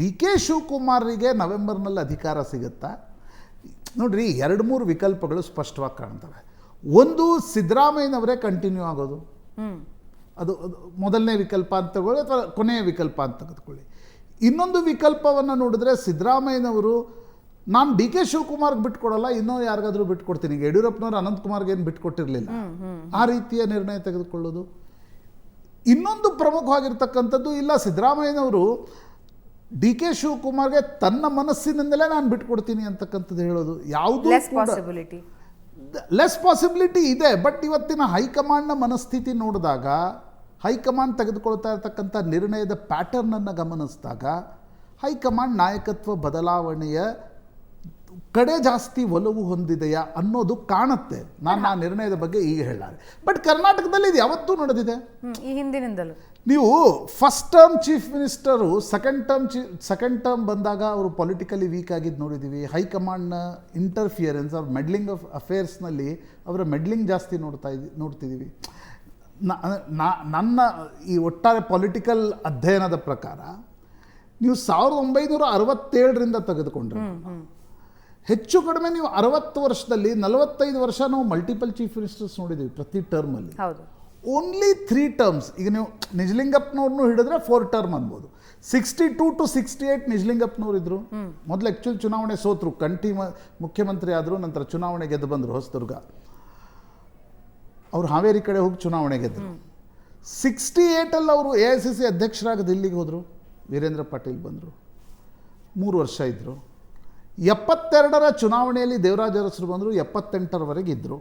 D K ಶಿವಕುಮಾರ್ರಿಗೆ ನವೆಂಬರ್ನಲ್ಲಿ ಅಧಿಕಾರ ಸಿಗುತ್ತಾ? ನೋಡಿರಿ ಎರಡು ಮೂರು ವಿಕಲ್ಪಗಳು ಸ್ಪಷ್ಟವಾಗಿ ಕಾಣ್ತವೆ. ಒಂದು ಸಿದ್ದರಾಮಯ್ಯನವರೇ ಕಂಟಿನ್ಯೂ ಆಗೋದು. ಅದು ಮೊದಲನೇ ವಿಕಲ್ಪ ಅಂತ ತಗೊಳ್ಳಿ ಅಥವಾ ಕೊನೆಯ ವಿಕಲ್ಪ ಅಂತ ತೆಗೆದುಕೊಳ್ಳಿ. ಇನ್ನೊಂದು ವಿಕಲ್ಪವನ್ನು ನೋಡಿದ್ರೆ ಸಿದ್ದರಾಮಯ್ಯನವರು ನಾನು ಡಿ ಕೆ ಶಿವಕುಮಾರ್ಗೆ ಬಿಟ್ಕೊಡಲ್ಲ ಇನ್ನೂ ಯಾರಿಗಾದರೂ ಬಿಟ್ಕೊಡ್ತೀನಿ. ಈಗ ಯಡಿಯೂರಪ್ಪನವರು ಅನಂತಕುಮಾರ್ಗೆ ಏನು ಬಿಟ್ಕೊಟ್ಟಿರಲಿಲ್ಲ. ಆ ರೀತಿಯ ನಿರ್ಣಯ ತೆಗೆದುಕೊಳ್ಳೋದು. ಇನ್ನೊಂದು ಪ್ರಮುಖವಾಗಿರ್ತಕ್ಕಂಥದ್ದು ಇಲ್ಲ ಸಿದ್ದರಾಮಯ್ಯನವರು ಡಿ ಕೆ ಶಿವಕುಮಾರ್ಗೆ ತನ್ನ ಮನಸ್ಸಿನಿಂದಲೇ ನಾನು ಬಿಟ್ಕೊಡ್ತೀನಿ ಅಂತಕ್ಕಂಥದ್ದು ಹೇಳೋದು ಯಾವುದು ಪಾಸಿಬಿಲಿಟಿ ಲೆಸ್ ಪಾಸಿಬಿಲಿಟಿ ಇದೆ ಬಟ್ ಇವತ್ತಿನ ಹೈಕಮಾಂಡ್ನ ಮನಸ್ಥಿತಿ ನೋಡಿದಾಗ ಹೈಕಮಾಂಡ್ ತೆಗೆದುಕೊಳ್ತಾ ಇರತಕ್ಕಂಥ ನಿರ್ಣಯದ ಪ್ಯಾಟರ್ನನ್ನು ಗಮನಿಸಿದಾಗ ಹೈಕಮಾಂಡ್ ನಾಯಕತ್ವ ಬದಲಾವಣೆಯ ಕಡೆ ಜಾಸ್ತಿ ಒಲವು ಹೊಂದಿದೆಯಾ ಅನ್ನೋದು ಕಾಣುತ್ತೆ. ನಾನು ಆ ನಿರ್ಣಯದ ಬಗ್ಗೆ ಈಗ ಹೇಳಾರೆ ಬಟ್ ಕರ್ನಾಟಕದಲ್ಲಿ ಇದು ಯಾವತ್ತೂ ನಡೆದಿದೆ. ಈ ಹಿಂದಿನಿಂದಲೂ. ನೀವು first term chief minister second term chief second term ಬಂದಾಗ ಅವರು ಪೊಲಿಟಿಕಲಿ ವೀಕ್ ಆಗಿದ್ದು ನೋಡಿದ್ದೀವಿ ಹೈಕಮಾಂಡ್ನ ಇಂಟರ್ಫಿಯರೆನ್ಸ್ ಅವ್ರ ಮೆಡ್ಲಿಂಗ್ ಆಫ್ ಅಫೇರ್ಸ್ನಲ್ಲಿ ಅವರ ಮೆಡ್ಲಿಂಗ್ ಜಾಸ್ತಿ ನೋಡ್ತಾ ಇದ್ವಿ ನೋಡ್ತಿದ್ದೀವಿ ನನ್ನ ಈ ಒಟ್ಟಾರೆ ಪೊಲಿಟಿಕಲ್ ಅಧ್ಯಯನದ ಪ್ರಕಾರ ನೀವು ಸಾವಿರದ ಒಂಬೈನೂರ ಅರವತ್ತೇಳರಿಂದ ತೆಗೆದುಕೊಂಡ್ರೆ. ಹೆಚ್ಚು ಕಡಿಮೆ ನೀವು ಅರವತ್ತು ವರ್ಷದಲ್ಲಿ ನಲವತ್ತೈದು ವರ್ಷ ನಾವು ಮಲ್ಟಿಪಲ್ ಚೀಫ್ ಮಿನಿಸ್ಟರ್ಸ್ ನೋಡಿದ್ದೀವಿ ಪ್ರತಿ ಟರ್ಮಲ್ಲಿ ಓನ್ಲಿ ತ್ರೀ ಟರ್ಮ್ಸ್ ಈಗ ನೀವು ನಿಜಲಿಂಗಪ್ಪನವ್ರನ್ನೂ ಹಿಡಿದ್ರೆ ಫೋರ್ ಟರ್ಮ್ ಅನ್ಬೋದು. Sixty two to sixty eight ನಿಜಲಿಂಗಪ್ಪನವ್ರು ಇದ್ರು. ಮೊದಲು ಆ್ಯಕ್ಚುಲಿ ಚುನಾವಣೆ ಸೋತರು. ಕಂಠಿ ಮ- ಮುಖ್ಯಮಂತ್ರಿ ಆದರು ನಂತರ ಚುನಾವಣೆ ಗೆದ್ದು ಬಂದರು ಹೊಸದುರ್ಗ. ಅವರು ಹಾವೇರಿ ಕಡೆ ಹೋಗಿ ಚುನಾವಣೆ ಗೆದ್ದರು ಸಿಕ್ಸ್ಟಿ ಏಯ್ಟಲ್ಲಿ ಅವರು ಎ ಐ ಸಿ ಸಿ ಅಧ್ಯಕ್ಷರಾಗಿ ದಿಲ್ಲಿಗೆ ಹೋದರು. ವೀರೇಂದ್ರ ಪಾಟೀಲ್ ಬಂದರು. ಮೂರು ವರ್ಷ ಇದ್ದರು ಎಪ್ಪತ್ತೆರಡರ ಚುನಾವಣೆಯಲ್ಲಿ ದೇವರಾಜ ಅರಸರು ಬಂದರು ಎಪ್ಪತ್ತೆಂಟರವರೆಗೆ ಇದ್ದರು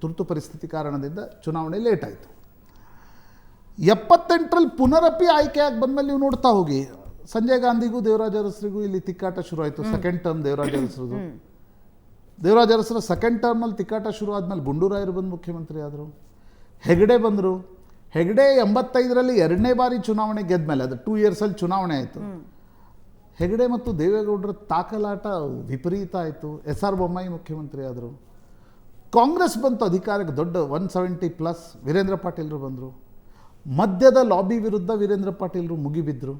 ತುರ್ತು ಪರಿಸ್ಥಿತಿ ಕಾರಣದಿಂದ ಚುನಾವಣೆ ಲೇಟ್ ಆಯಿತು. ಎಪ್ಪತ್ತೆಂಟರಲ್ಲಿ ಪುನರಪಿ ಆಯ್ಕೆಯಾಗಿ ಬಂದಮೇಲೆ ನೀವು ನೋಡ್ತಾ ಹೋಗಿ ಸಂಜಯ್ ಗಾಂಧಿಗೂ ದೇವರಾಜ ಅರಸರಿಗೂ ಇಲ್ಲಿ ತಿಕ್ಕಾಟ ಶುರು ಆಯಿತು ಸೆಕೆಂಡ್ ಟರ್ಮ್ ದೇವರಾಜ ಅರಸರದು ದೇವರಾಜ ಅರಸರ ಸೆಕೆಂಡ್ ಟರ್ಮಲ್ಲಿ ತಿಕ್ಕಾಟ ಶುರು ಆದಮೇಲೆ ಗುಂಡೂರಾಯರು ಬಂದು ಮುಖ್ಯಮಂತ್ರಿ ಆದರು. ಹೆಗಡೆ ಬಂದರು. ಹೆಗಡೆ ಎಂಬತ್ತೈದರಲ್ಲಿ ಎರಡನೇ ಬಾರಿ ಚುನಾವಣೆ ಗೆದ್ಮೇಲೆ ಅದು ಟೂ ಇಯರ್ಸಲ್ಲಿ ಚುನಾವಣೆ ಆಯಿತು. ಹೆಗಡೆ ಮತ್ತು ದೇವೇಗೌಡರ ತಾಕಲಾಟ ವಿಪರೀತ ಆಯಿತು. ಎಸ್ ಆರ್ ಬೊಮ್ಮಾಯಿ ಮುಖ್ಯಮಂತ್ರಿ ಆದರು. ಕಾಂಗ್ರೆಸ್ ಬಂತು ಅಧಿಕಾರಕ್ಕೆ ದೊಡ್ಡ ಒನ್ ಸೆವೆಂಟಿ ಪ್ಲಸ್ ವೀರೇಂದ್ರ ಪಾಟೀಲ್ರು ಬಂದರು. ಮಧ್ಯದ ಲಾಬಿ ವಿರುದ್ಧ ವೀರೇಂದ್ರ ಪಾಟೀಲ್ರು ಮುಗಿಬಿದ್ದರು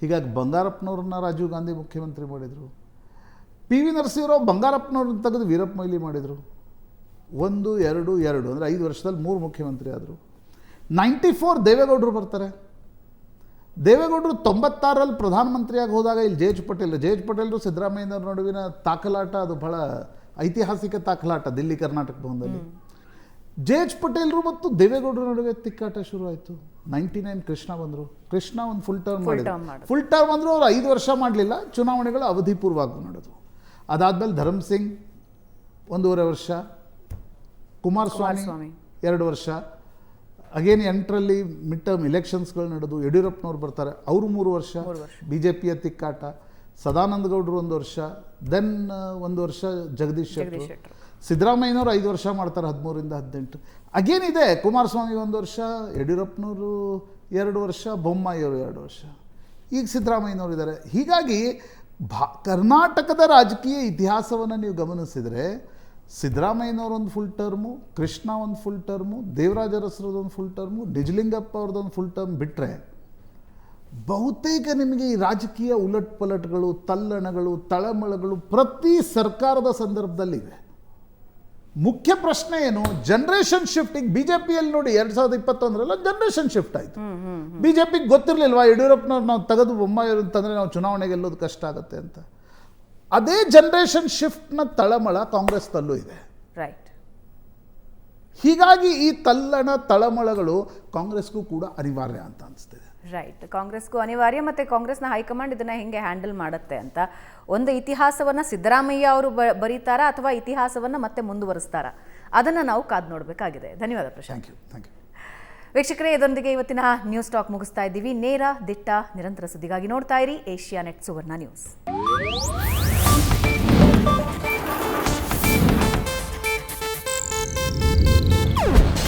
ಹೀಗಾಗಿ ಬಂಗಾರಪ್ಪನವ್ರನ್ನ ರಾಜೀವ್ ಗಾಂಧಿ ಮುಖ್ಯಮಂತ್ರಿ ಮಾಡಿದರು. ಪಿ ವಿ ನರಸಿಂಹರಾವ್ ಬಂಗಾರಪ್ಪನವ್ರನ್ನ ತೆಗೆದು ವೀರಪ್ಪ ಮೊಯ್ಲಿ ಮಾಡಿದರು. ಒಂದು, ಎರಡು ಎರಡು, ಅಂದರೆ ಐದು ವರ್ಷದಲ್ಲಿ ಮೂರು ಮುಖ್ಯಮಂತ್ರಿ ಆದರು. ನೈಂಟಿ ಫೋರ್ ದೇವೇಗೌಡರು ಬರ್ತಾರೆ. ದೇವೇಗೌಡರು ತೊಂಬತ್ತಾರಲ್ಲಿ ಪ್ರಧಾನಮಂತ್ರಿಯಾಗಿ ಹೋದಾಗ ಇಲ್ಲಿ J H Patel J H ಪಟೇಲ್ರು ಸಿದ್ದರಾಮಯ್ಯನವ್ರ ನಡುವಿನ ತಾಕಲಾಟ ಅದು ಬಹಳ ಐತಿಹಾಸಿಕ ತಾಕಲಾಟ ದಿಲ್ಲಿ ಕರ್ನಾಟಕ ಭವನದಲ್ಲಿ. ಜೆ ಎಚ್ ಪಟೇಲ್ರು ಮತ್ತು ದೇವೇಗೌಡರ ನಡುವೆ ತಿಕ್ಕಾಟ ಶುರು ಆಯಿತು. ನೈಂಟಿ ನೈನ್ ಕೃಷ್ಣ ಬಂದರು. ಕೃಷ್ಣ ಒಂದು ಫುಲ್ ಟರ್ಮ್ ಮಾಡಿದ್ರು. ಫುಲ್ ಟರ್ಮ್ ಅಂದರೂ ಅವ್ರು ಐದು ವರ್ಷ ಮಾಡಲಿಲ್ಲ ಚುನಾವಣೆಗಳು ಅವಧಿಪೂರ್ವಾಗಿ ನಡೆದವು ಅದಾದಮೇಲೆ ಧರ್ಮ್ ಸಿಂಗ್ ಒಂದೂವರೆ ವರ್ಷ ಕುಮಾರಸ್ವಾಮಿ. ಎರಡು ವರ್ಷ ಅಗೇನ್ ಎಂಟರಲ್ಲಿ ಮಿಡ್ ಟರ್ಮ್ ಇಲೆಕ್ಷನ್ಸ್ಗಳು ನಡೆದು ಯಡಿಯೂರಪ್ಪನವ್ರು ಬರ್ತಾರೆ. ಅವರು ಮೂರು ವರ್ಷ. ಬಿ ಜೆ ಪಿಯ ತಿಕ್ಕಾಟ ಸದಾನಂದ ಗೌಡರು ಒಂದು ವರ್ಷ ದೆನ್ ಒಂದು ವರ್ಷ ಜಗದೀಶ್ ಶೆಟ್ಟರು. ಸಿದ್ದರಾಮಯ್ಯನವರು ಐದು ವರ್ಷ ಮಾಡ್ತಾರೆ ಹದಿಮೂರಿಂದ ಹದಿನೆಂಟು. ಅಗೇನ್ ಇದೆ ಕುಮಾರಸ್ವಾಮಿ ಒಂದು ವರ್ಷ ಯಡಿಯೂರಪ್ಪನವರು ಎರಡು ವರ್ಷ ಬೊಮ್ಮಾಯಿಯವರು ಎರಡು ವರ್ಷ. ಈಗ ಸಿದ್ದರಾಮಯ್ಯನವರು ಇದ್ದಾರೆ. ಹೀಗಾಗಿ ಭಾ ಕರ್ನಾಟಕದ ರಾಜಕೀಯ ಇತಿಹಾಸವನ್ನು ನೀವು ಗಮನಿಸಿದರೆ ಸಿದ್ದರಾಮಯ್ಯನವ್ರ ಒಂದು ಫುಲ್ ಟರ್ಮು ಕೃಷ್ಣ ಒಂದು ಫುಲ್ ಟರ್ಮು ದೇವರಾಜ ಅರಸರದೊಂದು ಫುಲ್ ಟರ್ಮು ನಿಜಲಿಂಗಪ್ಪ ಅವ್ರದ್ದೊಂದು ಫುಲ್ ಟರ್ಮ್ ಬಿಟ್ಟರೆ ಬಹುತೇಕ ನಿಮಗೆ ಈ ರಾಜಕೀಯ ಉಲಟ್ ಪಲಟ್ಗಳು ತಲ್ಲಣಗಳು ತಳಮಳಗಳು ಪ್ರತಿ ಸರ್ಕಾರದ ಸಂದರ್ಭದಲ್ಲಿವೆ. ಮುಖ್ಯ ಪ್ರಶ್ನೆ ಏನು? ಜನರೇಷನ್ ಶಿಫ್ಟ್ ಈಗ ಬಿಜೆಪಿಯಲ್ಲಿ ನೋಡಿ ಎರಡ್ ಸಾವಿರದ ಇಪ್ಪತ್ತೊಂದರಲ್ಲ ಜನರೇಷನ್ ಶಿಫ್ಟ್ ಆಯಿತು. ಬಿಜೆಪಿಗೆ ಗೊತ್ತಿರಲಿಲ್ವಾ ಯಡಿಯೂರಪ್ಪನವ್ರು ನಾವು ತೆಗೆದು ಬೊಮ್ಮಾಯಿಯವರು ಅಂತಂದರೆ ನಾವು ಚುನಾವಣೆ ಗೆಲ್ಲೋದು ಕಷ್ಟ ಆಗುತ್ತೆ ಅಂತ? ಅದೇ ಜನರೇಷನ್ ಶಿಫ್ಟ್ನ ತಳಮಳ ಕಾಂಗ್ರೆಸ್ನಲ್ಲೂ ಇದೆ. ರೈಟ್ ಹೀಗಾಗಿ ಈ ತಲ್ಲಣ ತಳಮಳಗಳು ಕಾಂಗ್ರೆಸ್ಗೂ ಕೂಡ ಅನಿವಾರ್ಯ ಅಂತ ಅನಿಸ್ತಿದೆ. ರೈಟ್ ಕಾಂಗ್ರೆಸ್ಗೂ ಅನಿವಾರ್ಯ ಮತ್ತೆ ಕಾಂಗ್ರೆಸ್ನ ಹೈಕಮಾಂಡ್ ಇದನ್ನ ಹೆಂಗೆ ಹ್ಯಾಂಡಲ್ ಮಾಡುತ್ತೆ ಅಂತ ಒಂದು ಇತಿಹಾಸವನ್ನ ಸಿದ್ದರಾಮಯ್ಯ ಅವರು ಬ- ಬರೀತಾರಾ ಅಥವಾ ಇತಿಹಾಸವನ್ನ ಮತ್ತೆ ಮುಂದುವರಿಸ್ತಾರ? ಅದನ್ನ ನಾವು ಕಾದು ನೋಡಬೇಕಾಗಿದೆ. ಧನ್ಯವಾದ ಪ್ರಶಾಂತ್. ಯು ಥ್ಯಾಂಕ್ ಯು ವೀಕ್ಷಕರೇ ಇದರೊಂದಿಗೆ ಇವತ್ತಿನ ನ್ಯೂಸ್ ಟಾಕ್ ಮುಗಿಸ್ತಾ ಇದ್ದೀವಿ. ನೇರ ದಿಟ್ಟ ನಿರಂತರ ಸುದ್ದಿಗಾಗಿ ನೋಡ್ತಾ ಇರಿ ಏಷ್ಯಾ ನೆಟ್ ಸುವರ್ಣ ನ್ಯೂಸ್